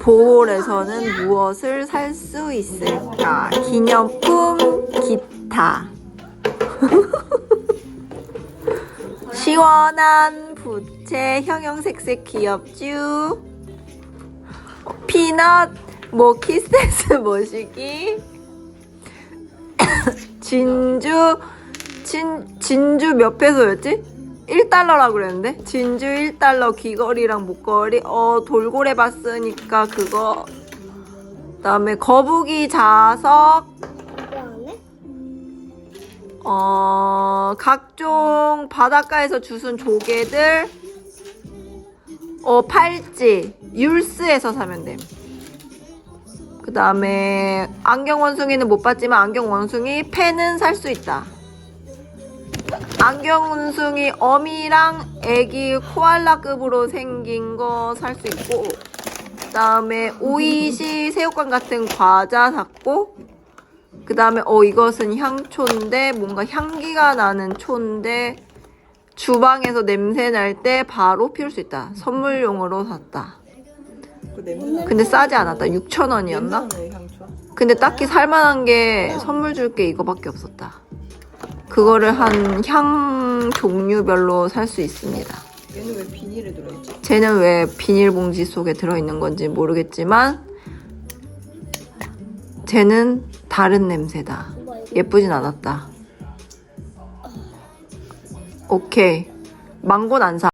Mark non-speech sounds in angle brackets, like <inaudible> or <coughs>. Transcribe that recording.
보홀에서는 무엇을 살 수 있을까? 기념품, 기타. <laughs> 시원한 부채, 형형색색 귀엽쥬? 피넛, 뭐, 키스텐스 모시기. <laughs> <coughs> 진주, 진, 진주 몇 페소였지? 1달러라고 그랬는데? 진주 1달러 귀걸이랑 목걸이, 어, 돌고래 봤으니까 그거. 그 다음에 거북이 자석? 어, 각종 바닷가에서 주운 조개들, 어, 팔찌, 율스에서 사면 돼. 그 다음에 안경 원숭이는 못 봤지만 안경 원숭이 펜은 살 수 있다. 안경 원숭이 어미랑 애기 코알라급으로 생긴 거 살 수 있고, 그 다음에 오이시 새우깡 같은 과자 샀고, 그 다음에 어 이것은 향초인데 뭔가 향기가 나는 초인데 주방에서 냄새 날 때 바로 피울 수 있다. 선물용으로 샀다. 그 근데 싸지 않았다. 6,000원이었나? 왜 향초? 근데 딱히 살만한 게 선물 줄 게 이거밖에 없었다. 그거를 한 향 종류별로 살 수 있습니다. 얘는 왜 비닐에 들어있지? 쟤는 왜 비닐봉지 속에 들어있는 건지 모르겠지만 쟤는 다른 냄새다. 예쁘진 않았다. 오케이. 망고는 안 사.